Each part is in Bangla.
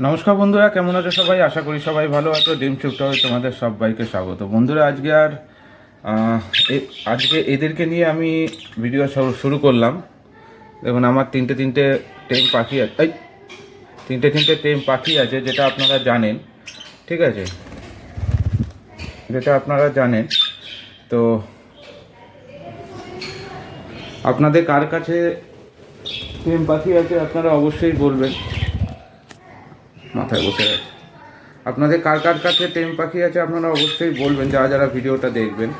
নমস্কার বন্ধুরা, কেমন আছো সবাই? আশা করি সবাই ভালো আছো। ডিম চুপটাও তোমাদের সবাইকে স্বাগত। বন্ধুরা, আজকে আর আজকে এদেরকে নিয়ে আমি ভিডিও শুরু- করলাম। দেখুন, আমার তিনটে তিনটে টেম পাখি আছে তিনটে তিনটে টেম পাখি আছে, যেটা আপনারা জানেন, ঠিক আছে? যেটা আপনারা জানেন, তো আপনাদের কার কাছে টেম পাখি আছে আপনারা অবশ্যই বলবেন। মাথায় বসে আছে। আপনাদের কার কার কাছে টেম পাখি আছে আপনারা অবশ্যই বলবেন, যারা যারা ভিডিওটা দেখবেন।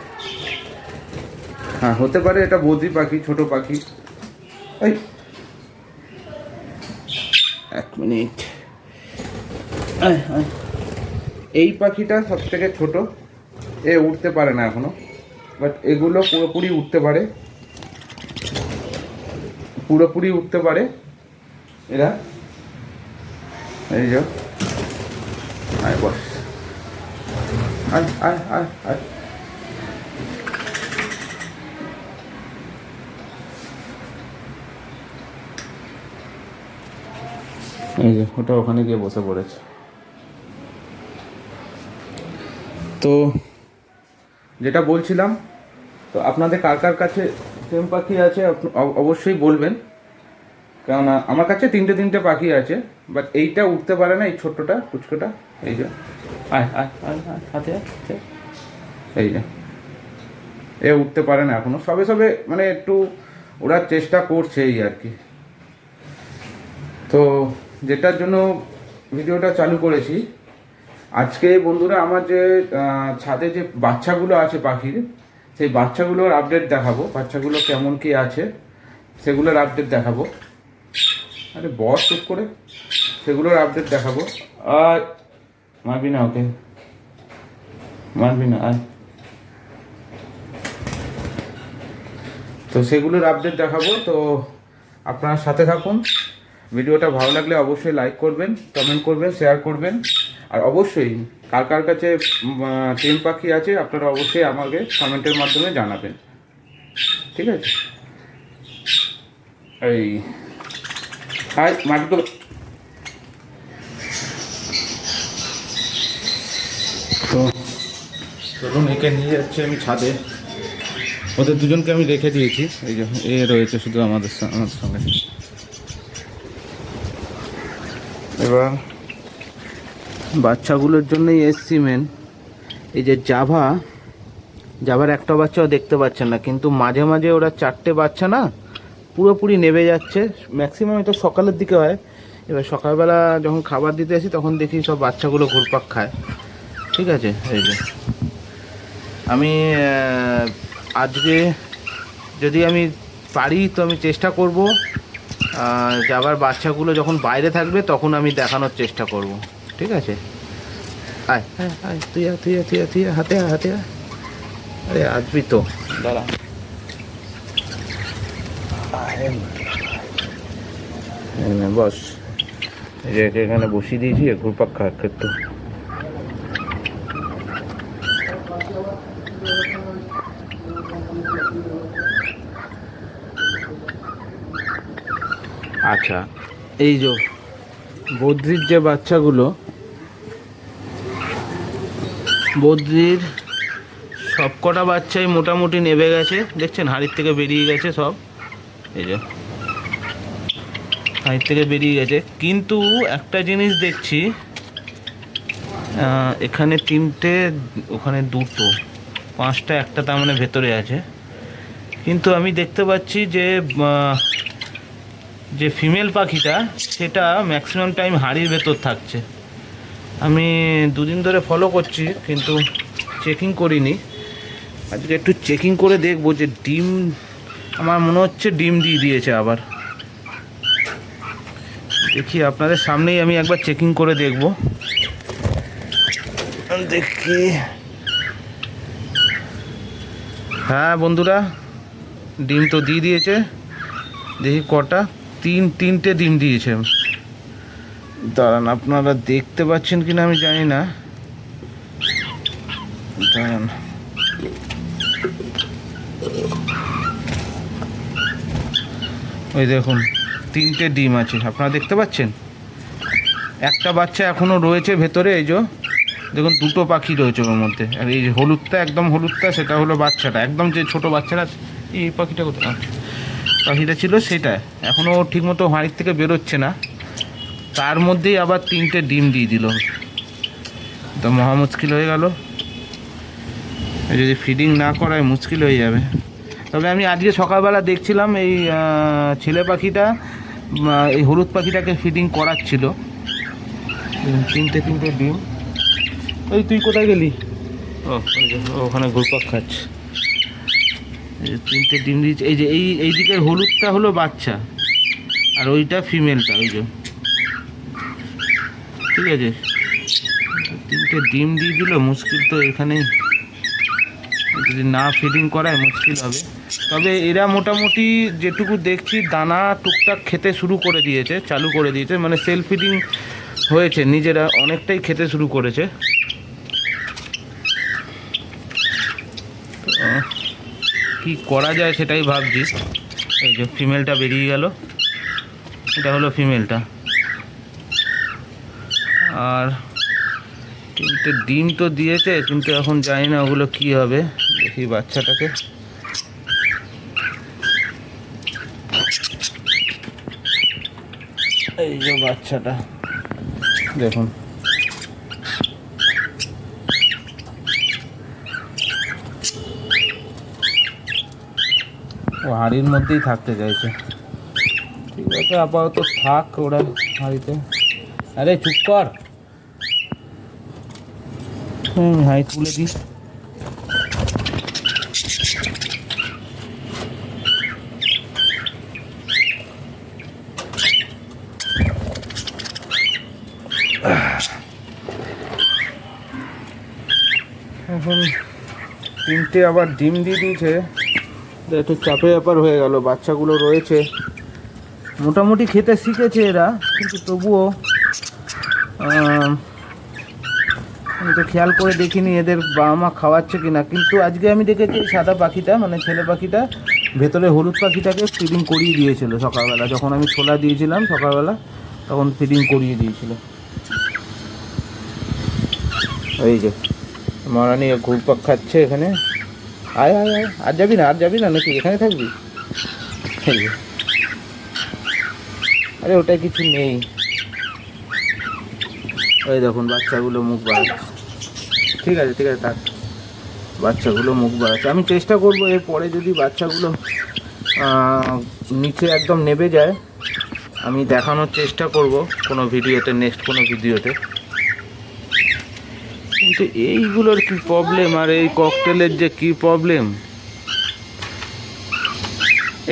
হ্যাঁ হতে পারে এটা বদ্রি পাখি, ছোট পাখি। এই। এক মিনিট। এই পাখিটা সব থেকে ছোট। এ উঠতে পারে না এখনও। বাট এগুলো পুরোপুরি উঠতে পারে। পুরোপুরি উঠতে পারে। এরা, এই যে, আয় বস। আয় আয় আয় আয়। এই যে, ওটা ওখানে গিয়ে বসে পড়েছে। তো, যেটা বলছিলাম তো আপনাদের কার কার কাছে সেম পাখি আছে অবশ্যই বলবেন। কেননা আমার কাছে তিনটে তিনটে পাখি আছে বাট এইটা উঠতে পারে না এই ছোট্টটা কুচকোটা এই যে। আয় আয় আয় হাতে। এই যে। এ উঠতে পারে না এখনও। সবে সবে মানে একটু ওরা চেষ্টা করছে এই আর কি। তো যেটার জন্য ভিডিওটা চালু করেছি আজকে বন্ধুরা আমার যে ছাদে যে বাচ্চাগুলো আছে পাখির সেই বাচ্চাগুলোর আপডেট দেখাবো। বাচ্চাগুলো কেমন কি আছে, সেগুলোর আপডেট দেখাবো। আরে বস চুপ করে, সেগুলোর আপডেট দেখাবো। আর মারবি না ওকে। মারবি না, আয়। তো সেগুলোর আপডেট দেখাবো, তো আপনারা সাথে থাকুন। ভিডিওটা ভালো লাগলে অবশ্যই লাইক করবেন কমেন্ট করবেন শেয়ার করবেন। আর অবশ্যই কার কার কাছে টেম পাখি আছে আপনারা অবশ্যই আমাকে কমেন্টের মাধ্যমে জানাবেন। ঠিক আছে? এই হাই মাটি তো চলুন একে নিয়ে যাচ্ছি আমি ছাদে। ওদের দুজনকে আমি রেখে দিয়েছি। এই যে এ রয়েছে শুধু আমাদের আমাদের সঙ্গে। এবার বাচ্চাগুলোর জন্যই এসছি মেন এই যে জাভা জাভার একটা বাচ্চাও দেখতে পাচ্ছেন না কিন্তু মাঝে মাঝে ওরা চারটে বাচ্চা না পুরোপুরি নেবে যাচ্ছে। ম্যাক্সিমাম এটা সকালের দিকে হয়। এবার সকালবেলা যখন খাবার দিতে আসি তখন দেখি সব বাচ্চাগুলো ঘুরপাক খায়। ঠিক আছে? এই যে। আমি আজকে যদি আমি পারি তো আমি চেষ্টা করব। আহ, যে আবার বাচ্চাগুলো যখন বাইরে থাকবে তখন আমি দেখানোর চেষ্টা করব। ঠিক আছে। আয়। আয় আয় তুই আয় তুই আয় তুই আয় তুই হাতে আয় হাতে আয়। আরে আসবি তো। দাঁড়া। বস। যে এখানে বসিয়ে দিয়েছি ঘুরপাক খাক একটু আচ্ছা এই যে বদ্রির যে বাচ্চাগুলো বদ্রির সব কটা বাচ্চাই মোটামুটি নেবে গেছে। দেখছেন, হাড়ির থেকে বেরিয়ে গেছে সব। এই যে, হাড়ির থেকে বেরিয়ে গেছে। কিন্তু একটা জিনিস দেখছি এখানে তিনটে, ওখানে দুটো, পাঁচটা, একটা তার মানে ভেতরে আছে। কিন্তু আমি দেখতে পাচ্ছি যে যে ফিমেল পাখিটা, সেটা ম্যাক্সিমাম টাইম হাড়ির ভেতর থাকছে। আমি দুদিন ধরে ফলো করছি, কিন্তু চেকিং করিনি। আজকে একটু চেকিং করে দেখব যে ডিম, আমার মনে হচ্ছে ডিম দিয়ে দিয়েছে আবার। দেখি আপনাদের সামনেই আমি একবার চেকিং করে দেখব। দেখি। হ্যাঁ বন্ধুরা, ডিম তো দিয়ে দিয়েছে। দেখি কটা, তিন, তিনটে ডিম দিয়েছে। দাঁড়ান, আপনারা দেখতে পাচ্ছেন কিনা আমি জানি না। দাঁড়ান। ওই দেখুন, তিনটে ডিম আছে, আপনারা দেখতে পাচ্ছেন? একটা বাচ্চা এখনও রয়েছে ভেতরে, এই যে। দেখুন, দুটো পাখি রয়েছে ওর মধ্যে। আর এই যে হলুদটা, একদম হলুদটা, সেটা হলো বাচ্চাটা। একদম যে ছোট বাচ্চাটা, এই পাখিটা কোথায়? পাখিটা ছিল সেটা এখনও ঠিকমতো হাঁড়ির থেকে বেরোচ্ছে না। তার মধ্যেই আবার তিনটে ডিম দিয়ে দিল। তো মহা মুশকিল হয়ে গেল। যদি ফিডিং না করায় মুশকিল হয়ে যাবে। তবে আমি আজকে সকালবেলা দেখছিলাম এই ছেলে পাখিটা এই হলুদ পাখিটাকে ফিডিং করাচ্ছিল। তিনটে তিনটে ডিম। ওই তুই কোথায় গেলি? ও ওখানে ঘুরপাক খাচ্ছে। তিনটে ডিম দিয়েছে। এই যে এই এই দিকের হলুদটা হলো বাচ্চা, আর ওইটা ফিমেলটা ওই যে। ঠিক আছে। তিনটে ডিম দিয়ে দিল, মুশকিল তো এখানেই। যদি না ফিডিং করায় মুশকিল হবে। তবে এরা মোটামুটি যেটুকু দেখছি, দানা টুকটাক খেতে শুরু করে দিয়েছে, চালু করে দিয়েছে। মানে সেলফ ফিডিং হয়েছে, নিজেরা অনেকটাই খেতে শুরু করেছে। কি করা যায় সেটাই ভাবছি। এই যে ফিমেলটা বেরিয়ে গেল, এটা হলো ফিমেলটা আর তিনটে ডিম তো দিয়েছে, কিন্তু এখন জানি না ওগুলো কি হবে। দেখি বাচ্চাটাকে। এই যে বাচ্চাটা, দেখুন। ও হাঁড়ির মধ্যেই থাকতে চাইছে। ঠিক আছে, আপাতত থাক ওরা হাঁড়িতে। আরে চুপ কর। হাই তুলে দিস। এখন তিনটে আবার ডিম দিয়ে দিয়েছে। একটু চাপের ব্যাপার হয়ে গেল, বাচ্চাগুলো রয়েছে। মোটামুটি খেতে শিখেছে এরা, কিন্তু তবুও আম, তো খেয়াল করে দেখিনি এদের বাবা মা খাওয়াচ্ছে কিনা। কিন্তু আজকে আমি দেখেছি সাদা পাখিটা মানে ছেলে পাখিটা ভেতরে হলুদ পাখিটাকে ফিডিং করিয়ে দিয়েছিল সকালবেলা। যখন আমি ছোলা দিয়েছিলাম সকালবেলা তখন ফিডিং করিয়ে দিয়েছিল। এই যে মারানি ঘুরপাক খাচ্ছে এখানে। আয় আয় আয় আর যাবি না আর যাবি না নাকি? এখানে থাকবি? আরে ওটা কিছু নেই। ওই দেখুন, বাচ্চাগুলো মুখ বাড়াচ্ছে। ঠিক আছে ঠিক আছে থাক বাচ্চাগুলো মুখ বাড়াচ্ছে। আমি চেষ্টা করব এরপরে যদি বাচ্চাগুলো নিচে একদম নেবে যায়, আমি দেখানোর চেষ্টা করব কোনো ভিডিওতে নেক্সট কোনো ভিডিওতে। কিন্তু এইগুলোর কি প্রবলেম আর এই ককটেলের যে কি প্রবলেম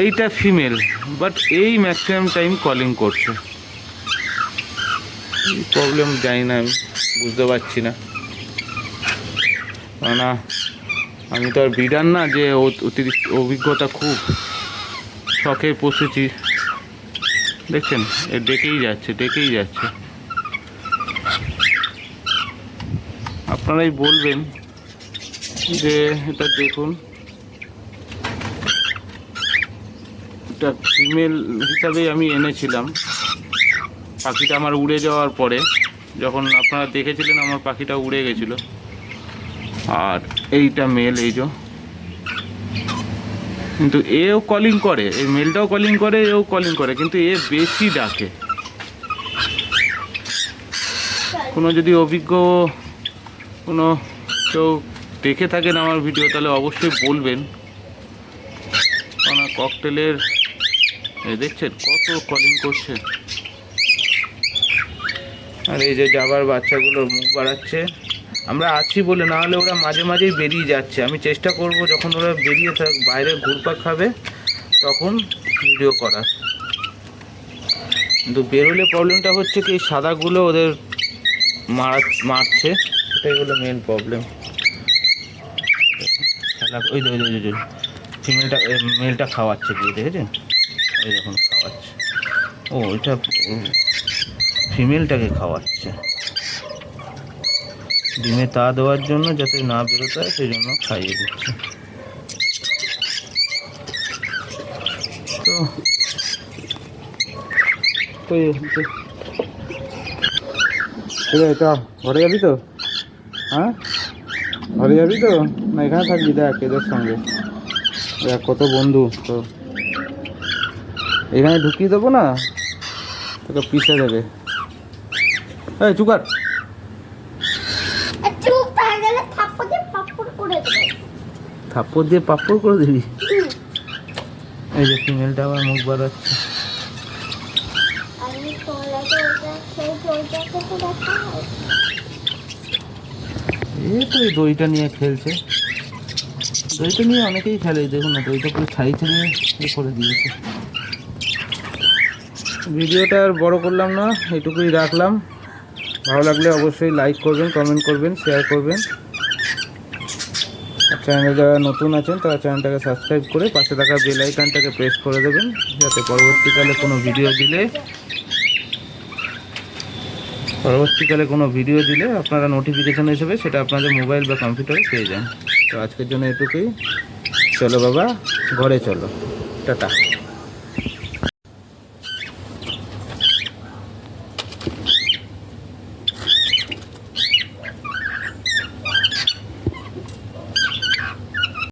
এইটা ফিমেল বাট এই ম্যাক্সিমাম টাইম কলিং করছে। প্রবলেম জানি না, আমি বুঝতে পারছি না। না আমি তো আর বিডার না যে অতিরিক্ত অভিজ্ঞতা খুব শখে পশুছি দেখছেন, এ ডেকেই যাচ্ছে ডেকেই যাচ্ছে। আপনারাই বলবেন যে এটা দেখুন। এটা ফিমেল হিসাবেই আমি এনেছিলাম। পাখিটা আমার উড়ে যাওয়ার পরে যখন আপনারা দেখেছিলেন আমার পাখিটা উড়ে গেছিল। আর এইটা মেল এই যে। কিন্তু এও কলিং করে, এই মেলটাও কলিং করে, এও কলিং করে, কিন্তু এ বেশি ডাকে। কোনো যদি অভিজ্ঞ কোনো কেউ দেখে থাকেন আমার ভিডিও তাহলে অবশ্যই বলবেন। কারণ ককটেলের দেখছেন কত কলিং করছে। আর এই যে যাবার বাচ্চাগুলো মুখ বাড়াচ্ছে। আমরা আছি বলে না হলে ওরা মাঝে মাঝেই বেরিয়ে যাচ্ছে। আমি চেষ্টা করব যখন ওরা বেরিয়ে থাক, বাইরে ঘুরপাক খাবে, তখন ভিডিও করার। কিন্তু বেরোলে প্রবলেমটা হচ্ছে কি সাদাগুলো ওদের মারা, মারছে। সেটাই হলো মেন প্রবলেম ওই ওই ওই ফিমেলটা মেলটা খাওয়াচ্ছে গিয়ে, দেখেছেন? ওই দেখুন খাওয়াচ্ছে। ও, এটা ফিমেলটাকে খাওয়াচ্ছে। ডিমে তা দেওয়ার জন্য যাতে না বেরোতে হয়, সেই জন্য খাইয়ে দিচ্ছে। তো চ ঘরে যাবি তো? হ্যাঁ? ঘরে যাবি তো? না, এখানে থাকবি? দেখ, এদের সঙ্গে। দেখ, কত বন্ধু, তো। এখানে ঢুকিয়ে দেবো না? তোকে পিষে দেবে। এই চুকার। চুপ গেলে থাপ্পড় দিয়ে পাপ্পড় করে দেবে। থাপ্পড় দিয়ে পাপ্পড় করে দিবি? এই যে ফিমেলটা আবার মুখ বাড়াচ্ছে। এই তো এই দইটা নিয়ে খেলছে। দইটা নিয়ে অনেকেই খেলে দেখুন না দইটা পুরো ছাই ছাড়িয়ে এ করে দিয়েছে। ভিডিওটা আর বড় করলাম না এটুকুই রাখলাম। ভালো লাগলে অবশ্যই লাইক করবেন কমেন্ট করবেন শেয়ার করবেন। চ্যানেলে যারা নতুন আছেন, তারা চ্যানেলটাকে সাবস্ক্রাইব করে পাশে থাকা বেল আইকনটাকে প্রেস করে দেবেন, যাতে পরবর্তীকালে কোনো ভিডিও দিলে, পরবর্তীকালে কোনো ভিডিও দিলে আপনারা নোটিফিকেশন হিসেবে সেটা আপনাদের মোবাইল বা কম্পিউটারে পেয়ে যান। তো আজকের জন্য এটুকুই। চলো বাবা, ঘরে চলো। টাটা।